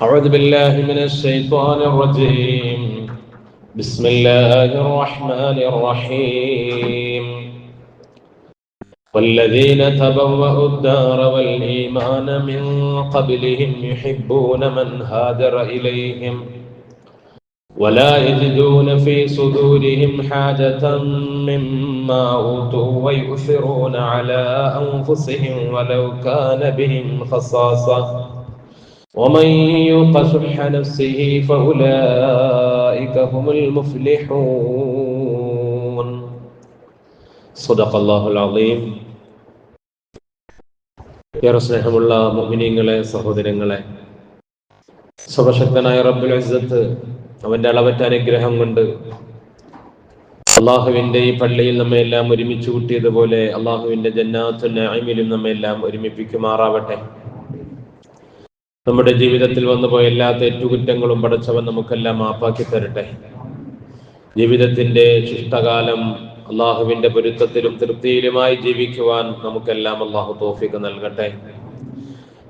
أعوذ بالله من الشيطان الرجيم. بسم الله الرحمن الرحيم. والذين تبوأوا الدار والإيمان من قبلهم يحبون من هاجر إليهم ولا يجدون في صدورهم حاجة مما أوتوا ويؤثرون على أنفسهم ولو كان بهم خصاصة. ومن يوق شح نفسه فأولئك هم المفلحون صدق الله العظيم ഏറെ സ്നേഹമുള്ള മുഅ്മിനീങ്ങളെ സഹോദരങ്ങളെ സർവശക്തനായ റബ്ബുൽ ഇസ്സത്ത് അവന്റെ അളവറ്റ അനുഗ്രഹം കൊണ്ട് അള്ളാഹുവിന്റെ ഈ പള്ളിയിൽ നമ്മെ എല്ലാം ഒരുമിച്ച് കൂട്ടിയതുപോലെ അള്ളാഹുവിന്റെ ജന്നാത്തു നഈമിലും നമ്മെ എല്ലാം ഒരുമിപ്പിക്കുമാറാവട്ടെ നമ്മുടെ ജീവിതത്തിൽ വന്നുപോയ എല്ലാ തെറ്റുകുറ്റങ്ങളും പടച്ചവൻ നമുക്കെല്ലാം മാപ്പാക്കി തരട്ടെ. ജീവിതത്തിന്റെ ശിഷ്ടകാലം അള്ളാഹുവിന്റെ പൊരുത്തത്തിലും തൃപ്തിയിലുമായി ജീവിക്കുവാൻ നമുക്കെല്ലാം അള്ളാഹു തോഫിക്ക് നൽകട്ടെ.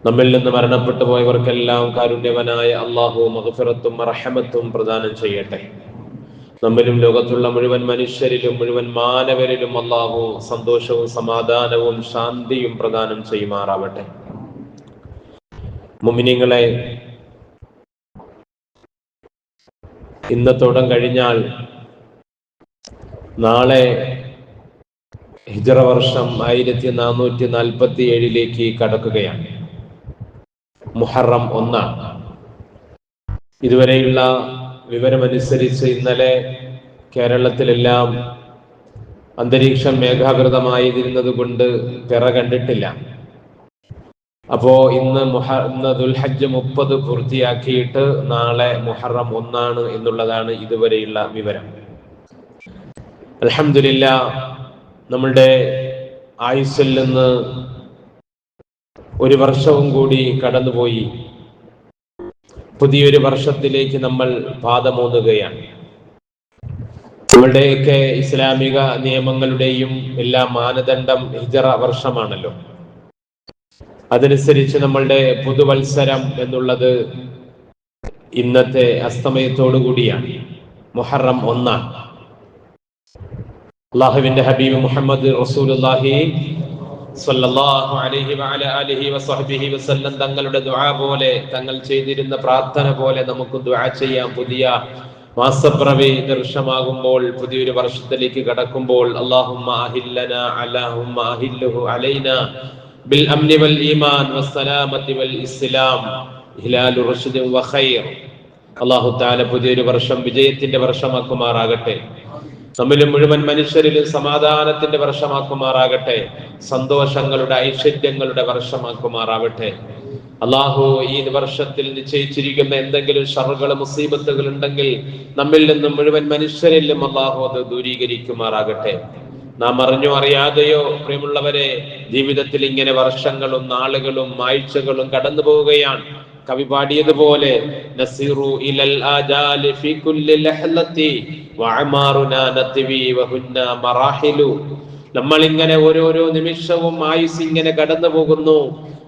നമ്മിൽ നിന്ന് മരണപ്പെട്ടു പോയവർക്കെല്ലാം കാരുണ്യവനായ അള്ളാഹു മഹഫിറത്തും റഹമത്തും പ്രദാനം ചെയ്യട്ടെ. നമ്മിലും ലോകത്തുള്ള മുഴുവൻ മനുഷ്യരിലും മുഴുവൻ മാനവരിലും അള്ളാഹു സന്തോഷവും സമാധാനവും ശാന്തിയും പ്രദാനം ചെയ്യുമാറാവട്ടെ. മുമിനിങ്ങളെ ഇന്നത്തോടം കഴിഞ്ഞാൽ നാളെ ഹിജറ വർഷം ആയിരത്തി നാനൂറ്റി നാൽപ്പത്തി ഏഴിലേക്ക് കടക്കുകയാണ്. മുഹറം ഒന്നാണ്. ഇതുവരെയുള്ള വിവരമനുസരിച്ച് ഇന്നലെ കേരളത്തിലെല്ലാം അന്തരീക്ഷം മേഘാകൃതമായിരുന്നതുകൊണ്ട് പിറ കണ്ടിട്ടില്ല. അപ്പോ ഇന്ന് മുഹ ഇന്ന് ദുൽഹജ്ജ് മുപ്പത് പൂർത്തിയാക്കിയിട്ട് നാളെ മുഹറം ഒന്നാണ് എന്നുള്ളതാണ് ഇതുവരെയുള്ള വിവരം. അലഹമില്ല നമ്മളുടെ ആയുസ്സിൽ നിന്ന് ഒരു വർഷവും കൂടി കടന്നുപോയി. പുതിയൊരു വർഷത്തിലേക്ക് നമ്മൾ പാദമോന്നുകയാണ് നമ്മളുടെയൊക്കെ ഇസ്ലാമിക നിയമങ്ങളുടെയും എല്ലാ മാനദണ്ഡം ഹിജറ വർഷമാണല്ലോ. അതനുസരിച്ച് നമ്മളുടെ പുതുവത്സരം എന്നുള്ളത് ഇന്നത്തെ അസ്തമയത്തോടു കൂടിയാണ്. മുഹറം ഒന്നാണ്. അള്ളാഹുവിന്റെ ഹബീബ് മുഹമ്മദ് റസൂലുള്ളാഹി സ്വല്ലല്ലാഹു അലൈഹി വഅല വസഹ്ബിഹി വസല്ലം തങ്ങളുടെ ദുആ പോലെ തങ്ങൾ ചെയ്തിരുന്ന പ്രാർത്ഥന പോലെ നമുക്ക് ദുആ ചെയ്യാം. പുതിയ മാസപ്രവി ദൃശ്യമാകുമ്പോൾ പുതിയൊരു വർഷത്തിലേക്ക് കടക്കുമ്പോൾ അല്ലാഹുമ്മ അഹില്ലന അലാഹുമ്മ അഹില്ലുഹു അലൈന ബിൽ والإيمان والسلامة ഇസ്ലാം ഹിലാലു റഷ്ദ് വഖൈർ അല്ലാഹു തആല പുതിയൊരു വർഷം വിജയത്തിന്റെ വർഷമാക്കുമാറാകട്ടെ. നമ്മിലും മുഴുവൻ മനുഷ്യരിലും സമാധാനത്തിന്റെ വർഷമാക്കുമാറാകട്ടെ. സന്തോഷങ്ങളുടെ ഐശ്വര്യങ്ങളുടെ വർഷമാക്കുമാറാവട്ടെ. അള്ളാഹു ഈ വർഷത്തിൽ നിശ്ചയിച്ചിരിക്കുന്ന എന്തെങ്കിലും ഷറുകൾ മുസീബത്തുകൾ ഉണ്ടെങ്കിൽ നമ്മിൽ നിന്നും മുഴുവൻ മനുഷ്യരിലും അള്ളാഹു അത് ദൂരീകരിക്കുമാറാകട്ടെ. നാം അറിഞ്ഞോ അറിയാതെയോ പ്രിയമുള്ളവരെ ജീവിതത്തിൽ ഇങ്ങനെ വർഷങ്ങളും നാളുകളും ആഴ്ചകളും കടന്നു പോവുകയാണ്. കവി പാടിയതുപോലെ നസീറു വഅമാറുനാ നമ്മൾ ഇങ്ങനെ ഓരോരോ നിമിഷവും ആയുസ് ഇങ്ങനെ കടന്നു പോകുന്നു.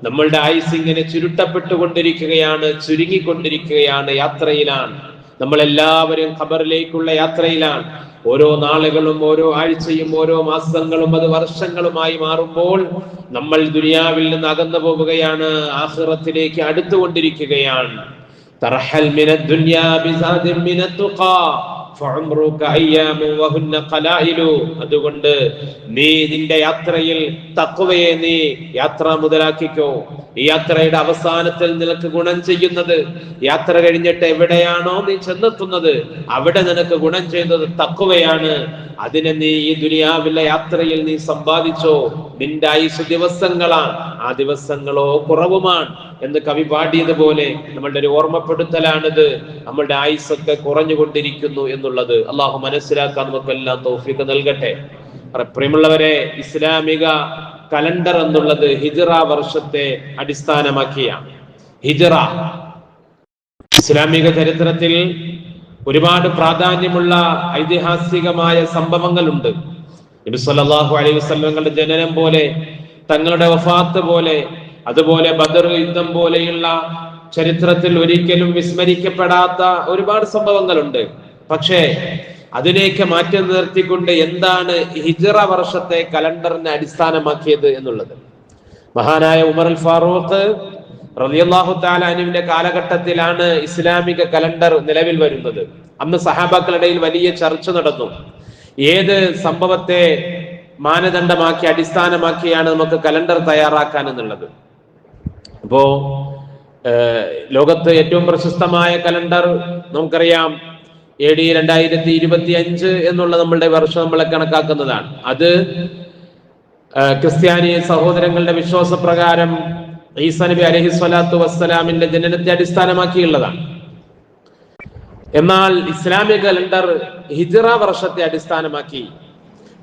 നമ്മളുടെ ആയുസ് ഇങ്ങനെ ചുരുട്ടപ്പെട്ടുകൊണ്ടിരിക്കുകയാണ് ചുരുങ്ങിക്കൊണ്ടിരിക്കുകയാണ് യാത്രയിലാണ്. നമ്മൾ എല്ലാവരും ഖബറിലേക്കുള്ള യാത്രയിലാണ്. ഓരോ നാളുകളും ഓരോ ആഴ്ചയും ഓരോ മാസങ്ങളും അത് വർഷങ്ങളുമായി മാറുമ്പോൾ നമ്മൾ ദുനിയാവിൽ നിന്ന് അകന്നു പോവുകയാണ് ആഹ്റത്തിലേക്ക് അടുത്തുകൊണ്ടിരിക്കുകയാണ്. തർഹൽ മിന ദുനിയാ ബിസാദിൻ തുഖാ അതുകൊണ്ട് നീ നിന്റെ യാത്രയിൽ തക്കുവയെ നീ യാത്ര മുതലാക്കിക്കോ. ഈ യാത്രയുടെ അവസാനത്തിൽ നിനക്ക് ഗുണം ചെയ്യുന്നത് യാത്ര കഴിഞ്ഞിട്ട് എവിടെയാണോ നീ ചെന്നെത്തുന്നത് അവിടെ നിനക്ക് ഗുണം ചെയ്യുന്നത് തക്കുവയാണ് അതിനെ നീ ഈ ദുനിയാവിലെ യാത്രയിൽ നീ സമ്പാദിച്ചോ. നിന്റെ ആയുസ് ദിവസങ്ങളാണ്. ആ ദിവസങ്ങളോ കുറവുമാണ്. എന്ന് കവി പാടിയതുപോലെ നമ്മളുടെ ഒരു ഓർമ്മപ്പെടുത്തലാണിത്. നമ്മളുടെ ആയുസൊക്കെ കുറഞ്ഞുകൊണ്ടിരിക്കുന്നു എന്നുള്ളത് അള്ളാഹു മനസ്സിലാക്കാൻ നമുക്കെല്ലാം തോഫിക്ക് നൽകട്ടെ. പ്രിയമുള്ളവരെ ഇസ്ലാമിക കലണ്ടർ എന്നുള്ളത് ഹിജറ വർഷത്തെ അടിസ്ഥാനമാക്കിയാണ്. ഹിജറ. ഇസ്ലാമിക ചരിത്രത്തിൽ ഒരുപാട് പ്രാധാന്യമുള്ള ഐതിഹാസികമായ സംഭവങ്ങളുണ്ട്. നബി സല്ലല്ലാഹു അലൈഹി വസല്ലമയുടെ ജനനം പോലെ തങ്ങളുടെ വഫാത്ത് പോലെ അതുപോലെ ബദർ യുദ്ധം പോലെയുള്ള ചരിത്രത്തിൽ ഒരിക്കലും വിസ്മരിക്കപ്പെടാത്ത ഒരുപാട് സംഭവങ്ങളുണ്ട്. പക്ഷേ അതിനെയൊക്കെ മാറ്റി നിർത്തിക്കൊണ്ട് എന്താണ് ഹിജറ വർഷത്തെ കലണ്ടറിനെ അടിസ്ഥാനമാക്കിയത് എന്നുള്ളത്? മഹാനായ ഉമർ അൽ ഫാറൂഖ് റളിയല്ലാഹു താലാനുവിന്റെ കാലഘട്ടത്തിലാണ് ഇസ്ലാമിക കലണ്ടർ നിലവിൽ വരുന്നത്. അന്ന് സഹാബാക്കളുടെ വലിയ ചർച്ച നടന്നു. ഏത് സംഭവത്തെ മാനദണ്ഡമാക്കി അടിസ്ഥാനമാക്കിയാണ് നമുക്ക് കലണ്ടർ തയ്യാറാക്കാൻ എന്നുള്ളത്? അപ്പോ ലോകത്ത് ഏറ്റവും പ്രശസ്തമായ കലണ്ടർ നമുക്കറിയാം എ ഡി രണ്ടായിരത്തി ഇരുപത്തി അഞ്ച് എന്നുള്ള നമ്മളുടെ വർഷം നമ്മളെ കണക്കാക്കുന്നതാണ്. അത് ക്രിസ്ത്യാനി സഹോദരങ്ങളുടെ വിശ്വാസപ്രകാരം ഈസ നബി അലഹി സ്വലാത്തു വസ്സലാമിന്റെ ജനനത്തെ അടിസ്ഥാനമാക്കിയുള്ളതാണ്. എന്നാൽ ഇസ്ലാമിക കലണ്ടർ ഹിജറ വർഷത്തെ അടിസ്ഥാനമാക്കി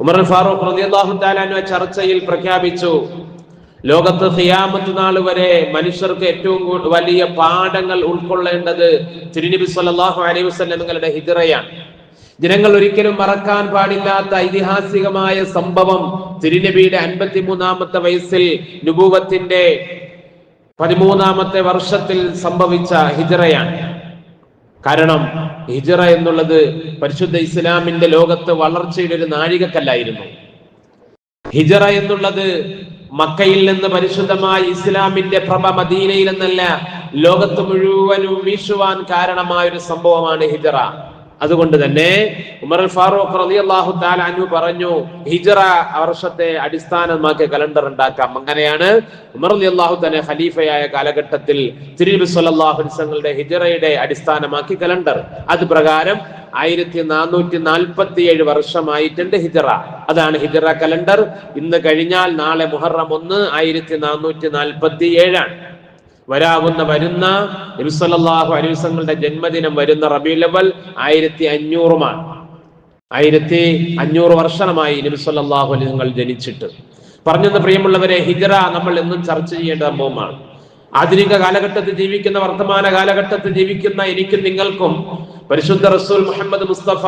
ഉമർ ഫാറൂഖ് റളിയല്ലാഹു ചർച്ചയിൽ പ്രഖ്യാപിച്ചു ലോകത്ത് ഖിയാമത്ത് നാൾ വരെ മനുഷ്യർക്ക് ഏറ്റവും വലിയ പാഠങ്ങൾ ഉൾക്കൊള്ളേണ്ടത് തിരുനബി സല്ലാഹു അലൈഹി വസല്ലം നിങ്ങളുടെ ഹിജറയാണ്. ജനങ്ങൾ ഒരിക്കലും മറക്കാൻ പാടില്ലാത്ത ഐതിഹാസികമായ സംഭവം തിരുനബിയുടെ അൻപത്തിമൂന്നാമത്തെ വയസ്സിൽ നുബൂവത്തിന്റെ പതിമൂന്നാമത്തെ വർഷത്തിൽ സംഭവിച്ച ഹിജറയാണ്. കാരണം ഹിജറ എന്നുള്ളത് പരിശുദ്ധ ഇസ്ലാമിന്റെ ലോകത്ത് വളർച്ചയുടെ ഒരു നാഴികക്കല്ലായിരുന്നു. ഹിജറ എന്നുള്ളത് മക്കയിൽ നിന്ന് പരിശുദ്ധമായ ഇസ്ലാമിന്റെ പ്രഭ മദീനയിൽ നിന്നല്ല ലോകത്ത് മുഴുവനും വീശുവാൻ കാരണമായ ഒരു സംഭവമാണ് ഹിജറ. അതുകൊണ്ട് തന്നെ ഉമർ അൽ ഫാറൂഖ് റലി അള്ളാഹു താലു പറഞ്ഞു ഹിജറ വർഷത്തെ അടിസ്ഥാനമാക്കി കലണ്ടർ ഉണ്ടാക്കാം. അങ്ങനെയാണ് ഉമർ അലി അള്ളാഹു തന്നെ ഖലീഫയായ കാലഘട്ടത്തിൽ തിരുനബി സല്ലാഹുസങ്ങളുടെ ഹിജറയുടെ അടിസ്ഥാനമാക്കി കലണ്ടർ. അത് പ്രകാരം ആയിരത്തി നാനൂറ്റി നാൽപ്പത്തി ഏഴ് വർഷമായിട്ടുണ്ട് ഹിജറ. അതാണ് ഹിജറ കലണ്ടർ. ഇന്ന് കഴിഞ്ഞാൽ നാളെ മുഹറം ഒന്ന് ആയിരത്തി നാനൂറ്റി നാൽപ്പത്തി ഏഴാണ് വരാവുന്ന വരുന്ന നബിസ്വല്ലാഹു അലൈവങ്ങളുടെ ജന്മദിനം വരുന്ന റബി ലവൽ ആയിരത്തി അഞ്ഞൂറുമാണ്. ആയിരത്തി അഞ്ഞൂറ് വർഷമായി നബിസ്വല്ലാഹു അലൈഹങ്ങൾ ജനിച്ചിട്ട്. പറഞ്ഞെന്ന് പ്രിയമുള്ളവരെ ഹിജറ നമ്മൾ എന്നും ചർച്ച ചെയ്യേണ്ട സംഭവമാണ് ആധുനിക കാലഘട്ടത്തിൽ ജീവിക്കുന്ന വർത്തമാന കാലഘട്ടത്തിൽ ജീവിക്കുന്ന എനിക്കും നിങ്ങൾക്കും പരിശുദ്ധ റസൂൽ മുഹമ്മദ് മുസ്തഫ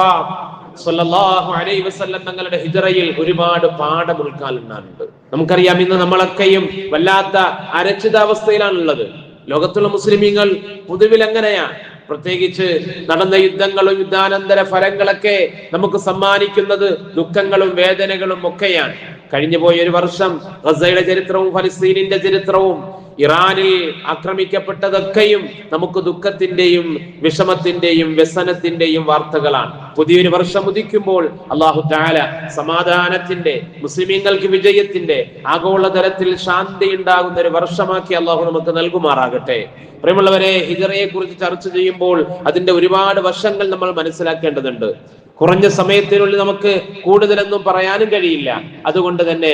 സല്ലല്ലാഹു അലൈഹി തങ്ങളുടെ ഹിജറയിൽ ഒരുപാട് പാഠം ഉൾക്കാലുണ്ടാകുന്നുണ്ട് നമുക്കറിയാം ഇന്ന് നമ്മളൊക്കെയും വല്ലാത്ത അരക്ഷിതാവസ്ഥയിലാണുള്ളത്. ലോകത്തുള്ള മുസ്ലിമീങ്ങൾ പൊതുവിൽ എങ്ങനെയാ പ്രത്യേകിച്ച് നടന്ന യുദ്ധങ്ങളും യുദ്ധാനന്തര ഫലങ്ങളൊക്കെ നമുക്ക് സമ്മാനിക്കുന്നത് ദുഃഖങ്ങളും വേദനകളും ഒക്കെയാണ്. കഴിഞ്ഞു പോയ ഒരു വർഷം ഗസയുടെ ചരിത്രവും ഫലസ്തീനിന്റെ ചരിത്രവും ഇറാനിൽ ആക്രമിക്കപ്പെട്ടതൊക്കെയും നമുക്ക് ദുഃഖത്തിന്റെയും വിഷമത്തിന്റെയും വ്യസനത്തിന്റെയും വാർത്തകളാണ്. പുതിയൊരു വർഷം ഉദിക്കുമ്പോൾ അള്ളാഹു താല സമാധാനത്തിന്റെ മുസ്ലിമീങ്ങൾക്ക് വിജയത്തിന്റെ ആഗോളതലത്തിൽ ശാന്തി ഉണ്ടാകുന്ന ഒരു വർഷമാക്കി അള്ളാഹു നമുക്ക് നൽകുമാറാകട്ടെ. പ്രിയമുള്ളവരെ ഹിജറയെ കുറിച്ച് ചർച്ച ചെയ്യുമ്പോൾ അതിന്റെ ഒരുപാട് വശങ്ങൾ നമ്മൾ മനസ്സിലാക്കേണ്ടതുണ്ട്. കുറഞ്ഞ സമയത്തിനുള്ളിൽ നമുക്ക് കൂടുതലൊന്നും പറയാനും കഴിയില്ല. അതുകൊണ്ട് തന്നെ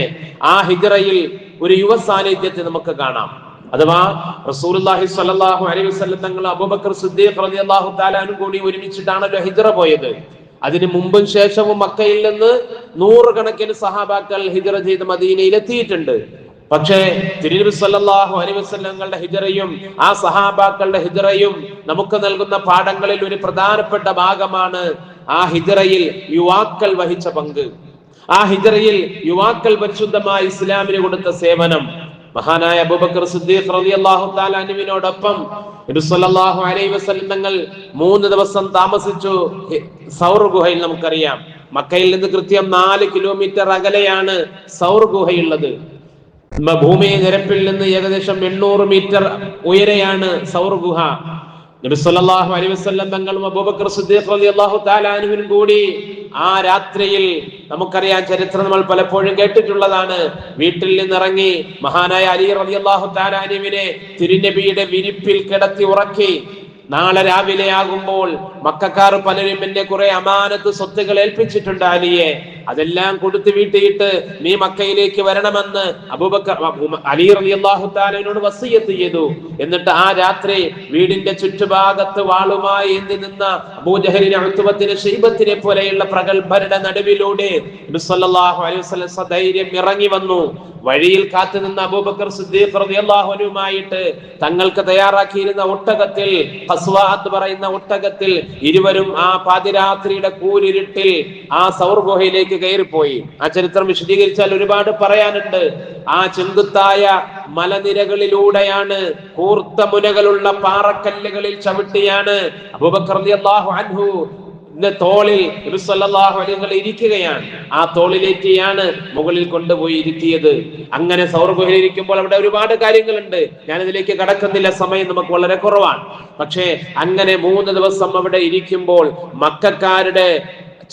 ആ ഹിജറയിൽ ഒരു യുവ സാന്നിധ്യത്തെ നമുക്ക് കാണാം. അഥവാ റസൂലുള്ളാഹി സ്വല്ലല്ലാഹു അലൈഹി വസല്ലം തങ്ങൾ അബൂബക്കർ സിദ്ദീഖ് റളിയല്ലാഹു തആലാനും കൂടി ഒരുമിച്ചിട്ടാണല്ലോ ഹിജറ പോയത്. അതിന് മുമ്പും ശേഷവും മക്കയിൽ നിന്ന് നൂറുകണക്കിന് സഹാബാക്കൾ ഹിജറ ചെയ്ത് മദീനയിൽ എത്തിയിട്ടുണ്ട്. പക്ഷേ തിരുനബി സല്ലല്ലാഹു അലൈഹി ഹിജറയും ആ സഹാബാക്കളുടെ ഹിജറയും നമുക്ക് നൽകുന്ന പാഠങ്ങളിൽ ഒരു പ്രധാനപ്പെട്ട ഭാഗമാണ് ആ ഹിജറയിൽ യുവാക്കൾ വഹിച്ച പങ്ക്. ആ ഹിജറയിൽ യുവാക്കൾ പരിശുദ്ധമായ ഇസ്ലാമിന് കൊടുത്ത സേവനം. മഹാനായ അബൂബക്കർ സിദ്ദീഖ് റളിയല്ലാഹു തആല അനുവിനോടൊപ്പം നബി സല്ലല്ലാഹു അലൈഹി വസല്ലം തങ്ങൾ മൂന്ന് ദിവസം താമസിച്ചു. സൗർ ഗുഹയിൽ നമുക്കറിയാം. മക്കയിൽ നിന്ന് കൃത്യം നാല് കിലോമീറ്റർ അകലെയാണ് സൗർ ഗുഹയുള്ളത്. ഭൂമി നിരപ്പിൽ നിന്ന് ഏകദേശം എണ്ണൂറ് മീറ്റർ ഉയരെയാണ് സൗർ ഗുഹ. നബി സല്ലല്ലാഹു അലൈഹി വസല്ലം തങ്ങളും അബൂബക്കർ സിദ്ദീഖ് റളിയല്ലാഹു തആല അൻഹുവിനും കൂടി ആ രാത്രിയിൽ നമുക്കറിയാം ചരിത്രം നമ്മൾ പലപ്പോഴും കേട്ടിട്ടുള്ളതാണ്. വീട്ടിൽ നിന്നിറങ്ങി മഹാനായ അലി റളിയല്ലാഹു തആല അൻഹുവിനെ തിരുനബിയുടെ വിരിപ്പിൽ കിടത്തി ഉറക്കി നാളെ രാവിലെ ആകുമ്പോൾ മക്കാർ പലരും എന്റെ കുറെ അമാനത്ത് സ്വത്തുകൾ ഏൽപ്പിച്ചിട്ടുണ്ട് അലിയെ. അതെല്ലാം കൊടുത്തു വീട്ടിയിട്ട് നീ മക്കയിലേക്ക് വരണമെന്ന് അബൂബക്കർ അലി താലനോട് വസീയത്ത് ചെയ്തു. എന്നിട്ട് ആ രാത്രി വീടിന്റെ ചുറ്റുഭാഗത്ത് വാളുമായി എന്തി നിന്ന അബൂജഹലിനെ അഴുത്തുവത്തിന് ഷെയ്ബത്തിനെ പോലെയുള്ള പ്രഗത്ഭരുടെ നടുവിലൂടെ അലൈഹി വസല്ലം സധൈര്യം ഇറങ്ങി വന്നു. വഴിയിൽ കാത്തുനിന്ന അബൂബക്കർ സിദ്ദീഖ് റളിയല്ലാഹുനുമായിട്ട് തങ്ങൾക്ക് തയ്യാറാക്കിയിരുന്ന ഒട്ടകത്തിൽ ഹസ്വാത്ത് പറയുന്ന ഒട്ടകത്തിൽ ഇരുവരും ആ പാതിരാത്രിയുടെ കൂരിരുട്ടിൽ ആ സൗർ ഗുഹയിലേക്ക് കയറിപ്പോയി. ആ ചരിത്രം വിശദീകരിച്ചാൽ ഒരുപാട് പറയാനുണ്ട്. ആ ചെങ്കുത്തായ മലനിരകളിലൂടെയാണ് കൂർത്ത മുനകളുള്ള പാറക്കല്ലുകളിൽ ചവിട്ടിയാണ് അബൂബക്കർ അൻഹു തോളിൽ നിങ്ങൾ ഇരിക്കുകയാണ്. ആ തോളിലേറ്റിയാണ് മുകളിൽ കൊണ്ടുപോയി ഇരുത്തിയത് അങ്ങനെ സൗർ ഇരിക്കുമ്പോൾ അവിടെ ഒരുപാട് കാര്യങ്ങളുണ്ട്. ഞാൻ ഇതിലേക്ക് കടക്കുന്നില്ല സമയം നമുക്ക് വളരെ കുറവാണ്. പക്ഷേ അങ്ങനെ മൂന്ന് ദിവസം അവിടെ ഇരിക്കുമ്പോൾ മക്കാരുടെ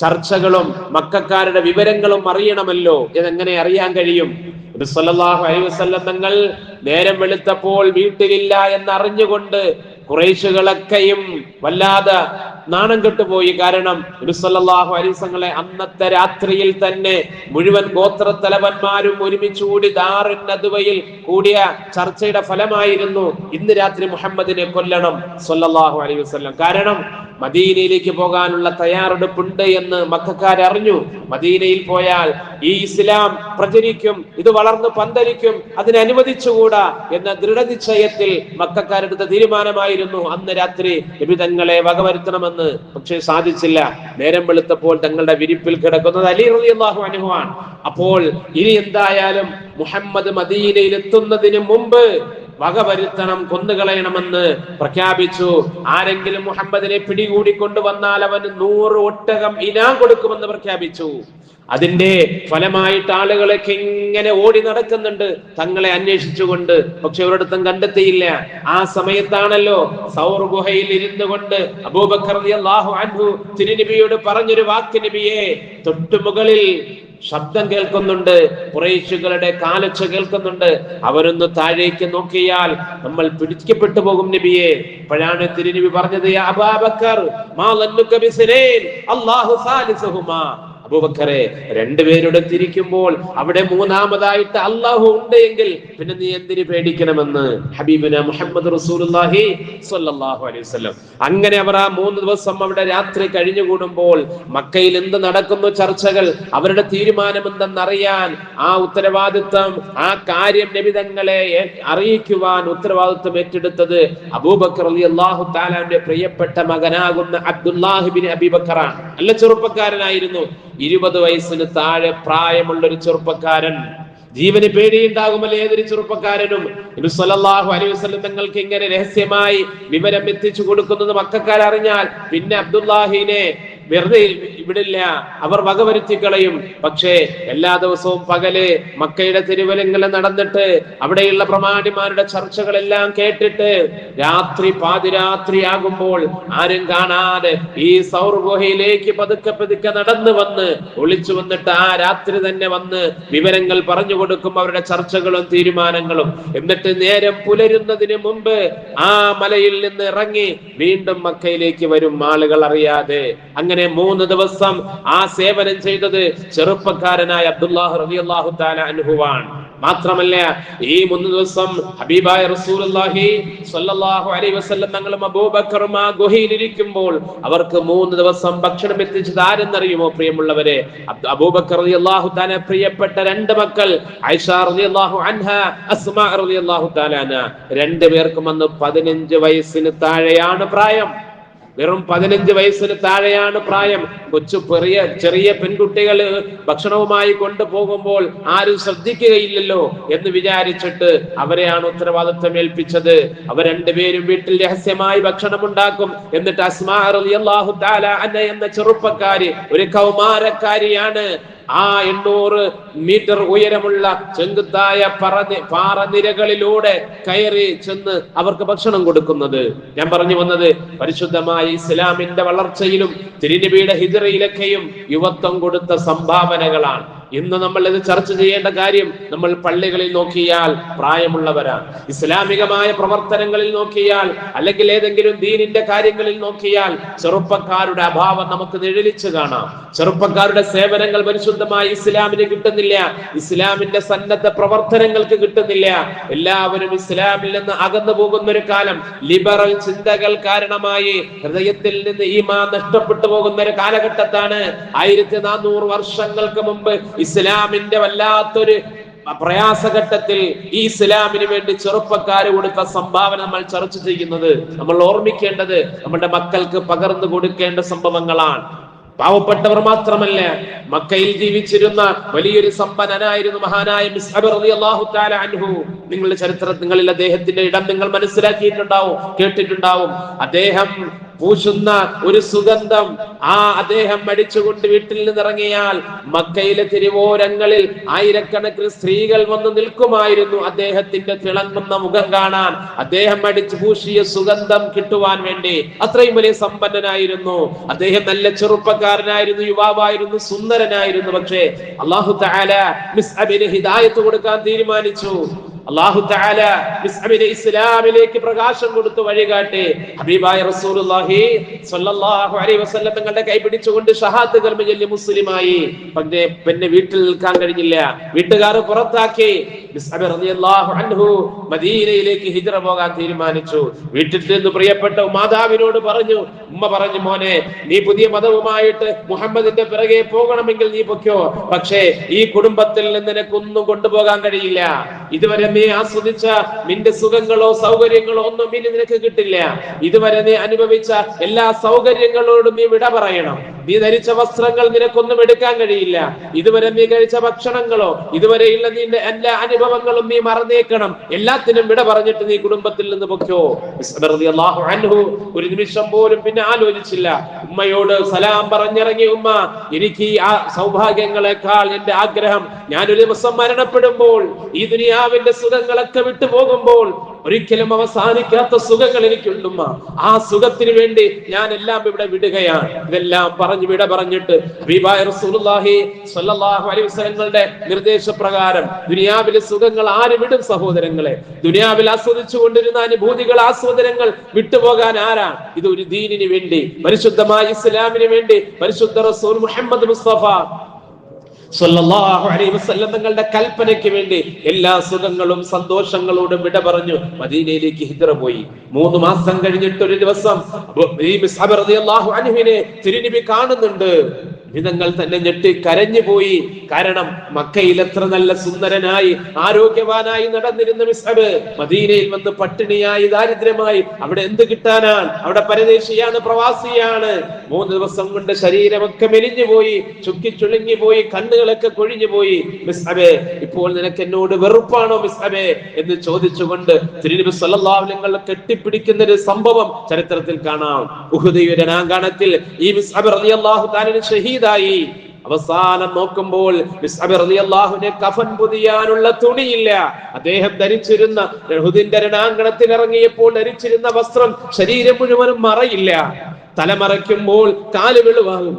ചർച്ചകളും മക്കാരുടെ വിവരങ്ങളും അറിയണമല്ലോ. ഇതെങ്ങനെ അറിയാൻ കഴിയും? തങ്ങൾ നേരം വെളുത്തപ്പോൾ വീട്ടിലില്ല എന്നറിഞ്ഞുകൊണ്ട് കുറേശുകളൊക്കെയും വല്ലാതെ നാണം കെട്ടുപോയി കാരണം നബിസല്ലാഹു അലൈസങ്ങളെ അന്നത്തെ രാത്രിയിൽ തന്നെ മുഴുവൻ ഗോത്ര തലവന്മാരും ഒരുമിച്ച് കൂടി ദാറിൻ നദുവയിൽ കൂടിയ ചർച്ചയുടെ ഫലമായിരുന്നു ഇന്ന് രാത്രി മുഹമ്മദിനെ കൊല്ലണം സൊല്ലാഹു അലൈഹി വസല്ലം. കാരണം മദീനയിലേക്ക് പോകാനുള്ള തയ്യാറെടുപ്പുണ്ട് എന്ന് മക്കാർ അറിഞ്ഞു മദീനയിൽ പോയാൽ ഈ ഇസ്ലാം പ്രചരിക്കും ഇത് വളർന്ന് പന്തലിക്കും അതിനെ അനുവദിച്ചുകൂടാ എന്ന ദൃഢനിശ്ചയത്തിൽ മക്കാരെടുത്ത തീരുമാനമായിരുന്നു അന്ന് രാത്രി വിവിധങ്ങളെ വകവരുത്തണമെന്ന് പക്ഷേ സാധിച്ചില്ല. നേരം വെളുത്തപ്പോൾ തങ്ങളുടെ വിരിപ്പിൽ കിടക്കുന്നത് അലി റളിയല്ലാഹു അനുഭവമാണ് അപ്പോൾ ഇനി എന്തായാലും മുഹമ്മദ് മദീനയിൽ എത്തുന്നതിന് മുമ്പ് വകവരുത്തണം കൊന്നുകളയണമെന്ന് പ്രഖ്യാപിച്ചു. ആരെങ്കിലും മുഹമ്മദിനെ പിടികൂടി കൊണ്ടുവന്നാൽ അവന് നൂറ് ഒട്ടകം ഇനാം കൊടുക്കുമെന്ന് പ്രഖ്യാപിച്ചു. അതിന്റെ ഫലമായിട്ട് ആളുകളൊക്കെ ഇങ്ങനെ ഓടി നടക്കുന്നുണ്ട്. തങ്ങളെ അന്വേഷിച്ചുകൊണ്ട്. പക്ഷെ ഒരിടത്തും കണ്ടെത്തിയില്ല. ആ സമയത്താണല്ലോ സൗർ ഗുഹയിൽ ഇരുന്നു കൊണ്ട് അബൂബക്കർ അൻഹു തിരുനബിയോട് പറഞ്ഞൊരു വാക്ക് നബിയെ തൊട്ടു മുകളിൽ ശബ്ദം കേൾക്കുന്നുണ്ട്. കുറേശുകളുടെ കാലച്ച കേൾക്കുന്നുണ്ട്. അവരൊന്ന് താഴേക്ക് നോക്കിയാൽ നമ്മൾ പിടിക്കപ്പെട്ടു പോകും നബിയെ. അപ്പോഴാണ് തിരുനബി പറഞ്ഞത് "യാ അബാബക്കർ മാ ലന്നുക ബിസ്നൈൻ അല്ലാഹു സാലിസുഹുമാ. അബൂബക്കറെ രണ്ടുപേരുടെ തിരിക്കുമ്പോൾ അവിടെ മൂന്നാമതായിട്ട് അള്ളാഹു ഉണ്ട് എങ്കിൽ പിന്നെ നീ എന്തിനു പേടിക്കണമെന്ന്? ഹബീബിന് മുഹമ്മദ് റസൂലുള്ളാഹി സ്വല്ലല്ലാഹു അലൈഹി വസല്ലം. അങ്ങനെ അവർ ആ മൂന്ന് ദിവസം അവിടെ രാത്രി കഴിഞ്ഞുകൂടുമ്പോൾ മക്കയിൽ എന്ത് നടക്കുന്നു ചർച്ചകൾ അവരുടെ തീരുമാനം എന്തെന്നറിയാൻ ആ ഉത്തരവാദിത്വം ആ കാര്യം നബിതങ്ങളെ അറിയിക്കുവാൻ ഉത്തരവാദിത്വം ഏറ്റെടുത്തത് അബൂബക്കർ അലി അള്ളാഹു താലാന്റെ പ്രിയപ്പെട്ട മകനാകുന്ന അബ്ദുല്ലാഹിബിൻ അബിബക്കറാണ്. നല്ല ചെറുപ്പക്കാരനായിരുന്നു. ഇരുപത് വയസ്സിന് താഴെ പ്രായമുള്ള ഒരു ചെറുപ്പക്കാരൻ. ജീവന് പേടിയുണ്ടാകുമല്ലോ ഏതൊരു ചെറുപ്പക്കാരനും. സല്ലല്ലാഹു അലൈഹി വസല്ലം തങ്ങൾക്ക് ഇങ്ങനെ രഹസ്യമായി വിവരം എത്തിച്ചു കൊടുക്കുന്നത് മക്കാർ അറിഞ്ഞാൽ പിന്നെ അബ്ദുല്ലാഹിനെ വെറുതെ വിടില്ല അവർ വകവരുത്തി പക്ഷേ എല്ലാ ദിവസവും പകൽ മക്കയുടെ തിരുവലങ്ങളിൽ നടന്നിട്ട് അവിടെയുള്ള പ്രമാണിമാരുടെ ചർച്ചകളെല്ലാം കേട്ടിട്ട് രാത്രി പാതിരാത്രി ആകുമ്പോൾ ആരും കാണാതെ ഈ സൗർ ഗുഹയിലേക്ക് പതുക്കെ പതുക്കെ നടന്നു വന്ന് ഒളിച്ചു വന്നിട്ട് ആ രാത്രി തന്നെ വന്ന് വിവരങ്ങൾ പറഞ്ഞു കൊടുക്കും അവരുടെ ചർച്ചകളും തീരുമാനങ്ങളും. എന്നിട്ട് നേരം പുലരുന്നതിന് മുമ്പ് ആ മലയിൽ നിന്ന് ഇറങ്ങി വീണ്ടും മക്കയിലേക്ക് വരും ആളുകൾ അറിയാതെ. അങ്ങനെ മൂന്ന് ദിവസം ആ സേവനം ചെയ്തത് ചെറുപ്പക്കാരനായ അബ്ദുല്ലാഹ് റളിയല്ലാഹു തആല ആണ് മാത്രമല്ല ഈ മൂന്ന് ദിവസം ഹബീബായ റസൂലുള്ളാഹി സ്വല്ലല്ലാഹു അലൈഹി വസല്ലം തങ്ങളും അബൂബക്കറും ആ ഗുഹയിലിരിക്കുമ്പോൾ അവർക്ക് മൂന്ന് ദിവസം ഭക്ഷണം എത്തിച്ചത് ആരെന്നറിയുമോ പ്രിയമുള്ളവരെ? അബൂബക്കർ റളിയല്ലാഹു തആല പ്രിയപ്പെട്ട രണ്ട് മക്കൾ ആയിഷ റളിയല്ലാഹു അൻഹ അസ്മാ റളിയല്ലാഹു തആല അൻഹ രണ്ടു പേർക്കും അന്ന് പതിനഞ്ച് വയസ്സിന് താഴെയാണ് പ്രായം. വെറും പതിനഞ്ച് വയസ്സിന് താഴെയാണ് പ്രായം. കൊച്ചു ചെറിയ ചെറിയ പെൺകുട്ടികൾ ഭക്ഷണവുമായി കൊണ്ടുപോകുമ്പോൾ ആരും ശ്രദ്ധിക്കുകയില്ലല്ലോ എന്ന് വിചാരിച്ചിട്ട് അവരെയാണ് ഉത്തരവാദിത്വം ഏൽപ്പിച്ചത്. അവർ രണ്ടുപേരും വീട്ടിൽ രഹസ്യമായി ഭക്ഷണം ഉണ്ടാക്കും എന്നിട്ട് അസ്മാർ എന്ന ചെറുപ്പക്കാരി ഒരു കൗമാരക്കാരിയാണ്. ആ എണ്ണൂറ് മീറ്റർ ഉയരമുള്ള ചെങ്കുത്തായ പറ- പാറനിരകളിലൂടെ കയറി ചെന്ന് അവർക്ക് ഭക്ഷണം കൊടുക്കുന്നത്. ഞാൻ പറഞ്ഞു വന്നത് പരിശുദ്ധമായ ഇസ്ലാമിന്റെ വളർച്ചയിലും തിരുനബിയുടെ ഹിജറയിലൊക്കെയും യുവത്വം കൊടുത്ത സംഭാവനകളാണ്. ഇന്ന് നമ്മൾ ഇത് ചർച്ച ചെയ്യേണ്ട കാര്യം നമ്മൾ പള്ളികളിൽ നോക്കിയാൽ പ്രായമുള്ളവരാണ്. ഇസ്ലാമികമായ പ്രവർത്തനങ്ങളിൽ നോക്കിയാൽ അല്ലെങ്കിൽ ഏതെങ്കിലും ദീനിന്റെ കാര്യങ്ങളിൽ നോക്കിയാൽ ചെറുപ്പക്കാരുടെ അഭാവം നമുക്ക് നിഴലിച്ചു കാണാം. ചെറുപ്പക്കാരുടെ സേവനങ്ങൾ പരിശുദ്ധമായി ഇസ്ലാമിന് കിട്ടുന്നില്ല. ഇസ്ലാമിന്റെ സന്നദ്ധ പ്രവർത്തനങ്ങൾക്ക് കിട്ടുന്നില്ല. എല്ലാവരും ഇസ്ലാമിൽ നിന്ന് അകന്നു പോകുന്ന ഒരു കാലം ലിബറൽ ചിന്തകൾ കാരണമായി ഹൃദയത്തിൽ നിന്ന് ഈ മാ നഷ്ടപ്പെട്ടു പോകുന്ന ഒരു കാലഘട്ടത്താണ് ആയിരത്തി നാനൂറ് വർഷങ്ങൾക്ക് മുമ്പ് ഇസ്ലാമിന്റെ വല്ലാത്തൊരു പ്രയാസഘട്ടത്തിൽ ഈ ഇസ്ലാമിന് വേണ്ടി ചെറുപ്പക്കാർ കൊടുത്ത സംഭാവന നമ്മൾ ചർച്ച ചെയ്യുന്നത് നമ്മൾ ഓർമ്മിക്കേണ്ടത് നമ്മുടെ മക്കൾക്ക് പകർന്നു കൊടുക്കേണ്ട സംഭവങ്ങളാണ്. പാവപ്പെട്ടവർ മാത്രമല്ല മക്കയിൽ ജീവിച്ചിരുന്ന വലിയൊരു സമ്പന്നനായിരുന്നു മഹാനായ അൻഹു. നിങ്ങളുടെ ചരിത്രങ്ങളിൽ അദ്ദേഹത്തിന്റെ ഇടം നിങ്ങൾ മനസ്സിലാക്കിയിട്ടുണ്ടാവും കേട്ടിട്ടുണ്ടാവും. അദ്ദേഹം പൂശുന്ന ഒരു സുഗന്ധം ആ അദ്ദേഹം മടിച്ചുകൊണ്ട് വീട്ടിൽ നിന്നിറങ്ങിയാൽ മക്കയിലെ തിരുവോരങ്ങളിൽ ആയിരക്കണക്കിന് സ്ത്രീകൾ വന്ന് നിൽക്കുമായിരുന്നു അദ്ദേഹത്തിന്റെ തിളങ്ങുന്ന മുഖം കാണാൻ. അദ്ദേഹം അടിച്ചു പൂശിയ സുഗന്ധം കിട്ടുവാൻ വേണ്ടി അത്രയും വലിയ സമ്പന്നനായിരുന്നു. അദ്ദേഹം നല്ല ചെറുപ്പക്കാരനായിരുന്നു യുവാവായിരുന്നു സുന്ദരനായിരുന്നു. പക്ഷേ അള്ളാഹു താല മിസ് അബിന് ഹിദായത്ത് കൊടുക്കാൻ തീരുമാനിച്ചു. അള്ളാഹു തആല മിസ്അബിനെ ഇസ്ലാമിലേക്ക് പ്രകാശം കൊടുത്തു വഴികാട്ടി ഹബീബായ റസൂലുള്ളാഹി സ്വല്ലല്ലാഹു അലൈഹി വസല്ലം തങ്ങളുടെ കൈ പിടിച്ചുകൊണ്ട് ഷഹാദത്ത് കർമ്മ ചൊല്ലി മുസ്ലിമായി. പക്ഷേ പിന്നെ വീട്ടിൽ നിൽക്കാൻ കഴിഞ്ഞില്ല. വീട്ടുകാർ പുറത്താക്കി. അൻഹു മദീനയിലേക്ക് ഹിജ്റ പോകാൻ തീരുമാനിച്ചു. വീട്ടിൽ നിന്ന് പ്രിയപ്പെട്ട മാതാവിനോട് പറഞ്ഞു ഉമ്മ പറഞ്ഞു മോനെ നീ പുതിയ മതവുമായിട്ട് മുഹമ്മദിന്റെ പിറകെ പോകണമെങ്കിൽ നീ പൊക്കോ പക്ഷേ ഈ കുടുംബത്തിൽ നിന്ന് നിനക്കൊന്നും കൊണ്ടുപോകാൻ കഴിയില്ല. ഇതുവരെ നീ ആസ്വദിച്ച നിന്റെ സുഖങ്ങളോ സൗകര്യങ്ങളോ ഒന്നും ഇനി നിനക്ക് കിട്ടില്ല. ഇതുവരെ നീ അനുഭവിച്ച എല്ലാ സൗകര്യങ്ങളോടും നീ വിട പറയണം. നീ ധരിച്ച വസ്ത്രങ്ങൾ നിനക്കൊന്നും എടുക്കാൻ കഴിയില്ല. ഇതുവരെ നീ കഴിച്ച ഭക്ഷണങ്ങളോ ഇതുവരെയുള്ള നിന്റെ എല്ലാ അനുഭവങ്ങളും നീ മറന്നേക്കണം. എല്ലാത്തിനും വിട പറഞ്ഞിട്ട് നീ കുടുംബത്തിൽ നിന്ന് പൊക്കോ അൻഹു ഒരു നിമിഷം പോലും പിന്നെ ആലോചിച്ചില്ല. ഉമ്മയോട് സലാം പറഞ്ഞിറങ്ങി ഉമ്മ എനിക്ക് ആ സൗഭാഗ്യങ്ങളെക്കാൾ എന്റെ ആഗ്രഹം. ഞാനൊരു ദിവസം മരണപ്പെടുമ്പോൾ ഈ ദുനിയാവിന്റെ സുഖങ്ങളൊക്കെ വിട്ടു പോകുമ്പോൾ ഒരിക്കലും അവസാനിക്കാത്ത സുഖങ്ങൾ എനിക്കുണ്ടുമ്മ. ആ സുഖത്തിന് വേണ്ടി ഞാൻ എല്ലാം ഇവിടെ വിടുകയാണ്. ഇതെല്ലാം പറഞ്ഞു വിട പറഞ്ഞിട്ട് വസല്ലങ്ങളുടെ നിർദ്ദേശപ്രകാരം ദുനിയാവിലെ സുഖങ്ങൾ ആര് വിടും സഹോദരങ്ങളെ? ദുനിയാവിൽ ആസ്വദിച്ചു കൊണ്ടിരുന്ന അനുഭൂതികൾ ആസ്വാദനങ്ങൾ വിട്ടുപോകാൻ ആരാ? ഇത് ഒരു ദീനിന് വേണ്ടി പരിശുദ്ധമായ ഇസ്ലാമിന് വേണ്ടി പരിശുദ്ധ റസൂൽ മുഹമ്മദ് മുസ്തഫ തങ്ങളുടെ കൽപ്പനയ്ക്ക് വേണ്ടി എല്ലാ സുഖങ്ങളും സന്തോഷങ്ങളോടും വിട പറഞ്ഞു മദീനയിലേക്ക് ഹിജ്റ പോയി. മൂന്ന് മാസം കഴിഞ്ഞിട്ട് ഒരു ദിവസം തിരുനബി കാണുന്നുണ്ട്. വിധങ്ങൾ തന്നെ ഞെട്ടി കരഞ്ഞു പോയി. കാരണം മക്കയിൽ എത്ര നല്ല സുന്ദരനായി ആരോഗ്യവാനായി നടന്നിരുന്ന മിസ്ഹബ് മദീനയിൽ വന്ന് പട്ടിണിയായി ദാരിദ്ര്യമായി. അവിടെ എന്ത് കിട്ടാനാണ്? അവിടെ പരദേശിയാണ് പ്രവാസിയാണ്. മൂന്ന് ദിവസം കൊണ്ട് ശരീരമൊക്കെ മെലിഞ്ഞു പോയി ചുക്കി ചുളിങ്ങി പോയി കണ്ണുകളൊക്കെ കൊഴിഞ്ഞു പോയി. മിസ്ഹബേ ഇപ്പോൾ നിനക്ക് എന്നോട് വെറുപ്പാണോ മിസ്ഹബേ? എന്ന് ചോദിച്ചുകൊണ്ട് തിരുനബി വസല്ലം കെട്ടിപ്പിടിക്കുന്ന ഒരു സംഭവം ചരിത്രത്തിൽ കാണാം. ഉഹുദയുടെ നാങ്കാണത്തിൽ ഈ മിസ്ഹബ് റളിയല്ലാഹു തആല ഷഹീദായി അവസാനം നോക്കുമ്പോൾ കഫൻ പുതിയാനുള്ള തുണിയില്ല. അദ്ദേഹം ധരിച്ചിരുന്ന രഹുദിന്റെ രണാങ്കണത്തിൽ ഇറങ്ങിയപ്പോൾ ധരിച്ചിരുന്ന വസ്ത്രം ശരീരം മുഴുവനും മറയില്ല. തലമറയ്ക്കുമ്പോൾ കാൽ വെളുവാകും.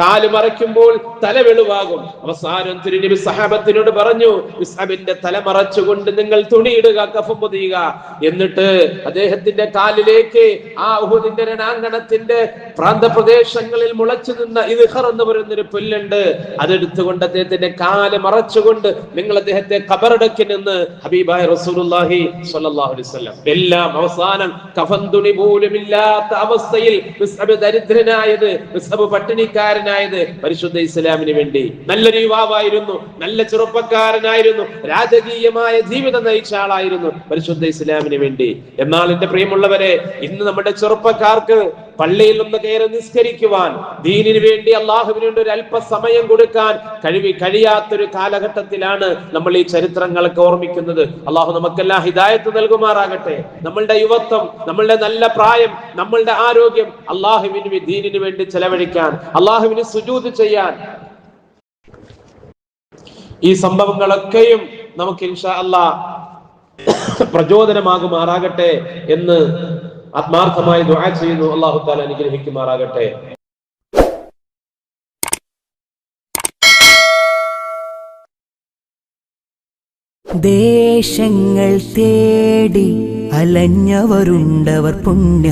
കാൽ മറയ്ക്കുമ്പോൾ തല വെളുവാകും. അവസാനം തിരുനബി സഹാബത്തിനോട് പറഞ്ഞു ഇസ്ഹാബിന്റെ തല മറച്ചുകൊണ്ട് നിങ്ങൾ തുണിയിടുക കഫം പൊതിയുക. എന്നിട്ട് അദ്ദേഹത്തിന്റെ കാലിലേക്ക് ആ ഉഹുദിന്റെ രണാങ്കണത്തിന്റെ പ്രാന്തപ്രദേശങ്ങളിൽ മുളച്ചു നിന്ന ഇദ്ഹർ എന്ന് പറയുന്നൊരു പുല്ലുണ്ട്. അതെടുത്തുകൊണ്ട് അദ്ദേഹത്തിന്റെ കാൽ മറച്ചുകൊണ്ട് നിങ്ങൾ അദ്ദേഹത്തെ കബറടക്കി നിന്ന് ഹബീബായ റസൂലുള്ളാഹി സ്വല്ലല്ലാഹു അലൈഹി വസല്ലം. എല്ലാം അവസാനം കഫൻ തുണി പോലും ഇല്ലാത്ത അവസ്ഥയിൽ മിസ്അബ് ദരിദ്രനായത് മിസ്അബ് പട്ടിണിക്കാരനായത് പരിശുദ്ധ ഇസ്ലാമിന് വേണ്ടി. നല്ലൊരു യുവാവായിരുന്നു നല്ല ചെറുപ്പക്കാരനായിരുന്നു രാജകീയമായ ജീവിതം നയിച്ച ആളായിരുന്നു പരിശുദ്ധ ഇസ്ലാമിന് വേണ്ടി. എന്നാൽ എന്റെ പ്രിയമുള്ളവരെ ഇന്ന് നമ്മുടെ ചെറുപ്പക്കാർക്ക് പള്ളിയിൽ ഒന്ന് കയറി നിസ്കരിക്കുവാൻ ദീനിന് വേണ്ടി അള്ളാഹുവിന് വേണ്ടി ഒരു അല്പസമയം കൊടുക്കാൻ കഴിവി കഴിയാത്തൊരു കാലഘട്ടത്തിലാണ് നമ്മൾ ഈ ചരിത്രങ്ങളൊക്കെ ഓർമ്മിക്കുന്നത്. അള്ളാഹു നമുക്കെല്ലാം ഹിദായത്ത് നൽകുമാറാകട്ടെ. നമ്മളുടെ യുവത്വം നമ്മളുടെ നല്ല പ്രായം നമ്മളുടെ ആരോഗ്യം അള്ളാഹുവിന് ദീനിന് വേണ്ടി ചെലവഴിക്കാൻ അള്ളാഹുവിന് സുജൂത് ചെയ്യാൻ. ഈ സംഭവങ്ങളൊക്കെയും നമുക്ക് ഇൻഷാ അല്ലാ പ്രചോദനമാകുമാറാകട്ടെ എന്ന് ആത്മാർത്ഥമായി ദുആ ചെയ്യുന്നു. അള്ളാഹു താല അനുഗ്രഹിക്കുമാറാകട്ടെ. ദേശങ്ങൾ തേടി അലഞ്ഞവരുണ്ടവർ പുണ്യ